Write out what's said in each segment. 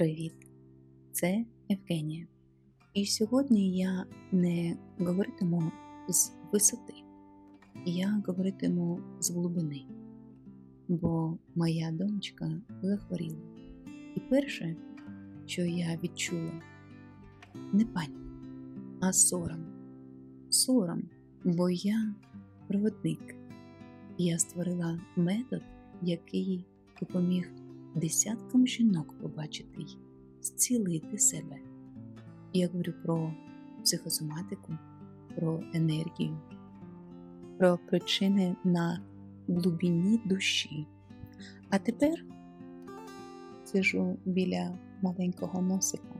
Привіт! Це Евгенія. І сьогодні я не говоритиму з висоти, я говоритиму з глибини, бо моя донечка захворіла. І перше, що я відчула, не паніку, а сором. Сором, бо я проводник. Я створила метод, який допоміг десяткам жінок побачити й зцілити себе. Я говорю про психосоматику, про енергію, про причини на глибині душі. А тепер сижу біля маленького носика,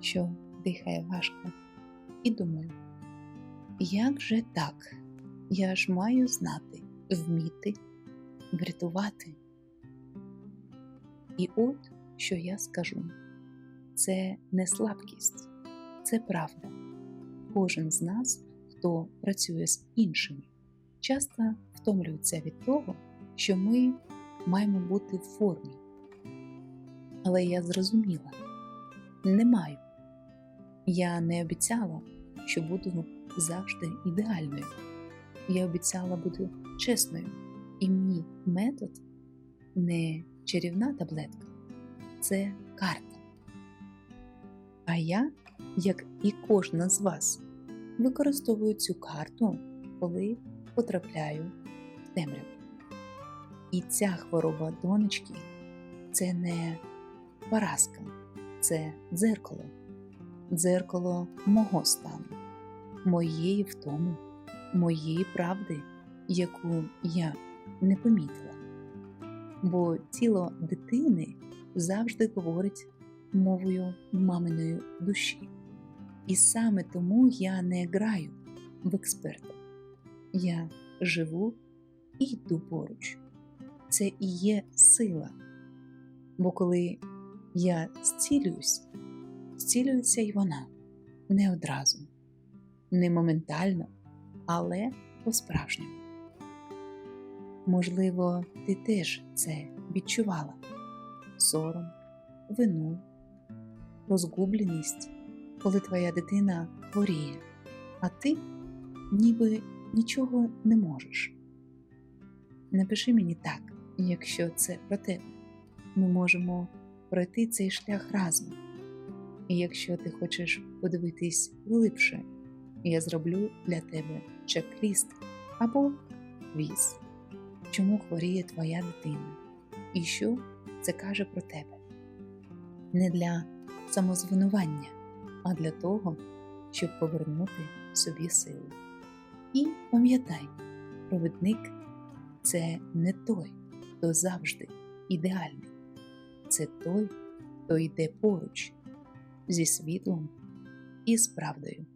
що дихає важко, і думаю, як же так? Я ж маю знати, вміти, врятувати. І от що я скажу: це не слабкість, це правда. Кожен з нас, хто працює з іншими, часто втомлюється від того, що ми маємо бути в формі. Але я зрозуміла, не маю. Я не обіцяла, що буду завжди ідеальною. Я обіцяла бути чесною, і мій метод не чарівна таблетка це карта. А я, як і кожна з вас, використовую цю карту, коли потрапляю в темряву. І ця хвороба донечки це не поразка, це дзеркало, дзеркало мого стану, моєї втоми, моєї правди, яку я не помітила бо тіло дитини завжди говорить мовою маминої душі. І саме тому я не граю в експерта. Я живу і йду поруч. Це і є сила. Бо коли я зцілююсь, зцілюється й вона не одразу, не моментально, але по-справжньому. Можливо, ти теж це відчувала сором, вину, розгубленість, коли твоя дитина хворіє, а ти ніби нічого не можеш. Напиши мені так, якщо це про тебе. Ми можемо пройти цей шлях разом. І якщо ти хочеш подивитись глибше, я зроблю для тебе чек-ліст або віз чому хворіє твоя дитина, і що це каже про тебе. Не для самозвинування, а для того, щоб повернути собі силу. І пам'ятай, провідник це не той, хто завжди ідеальний, це той, хто йде поруч зі світлом і з правдою.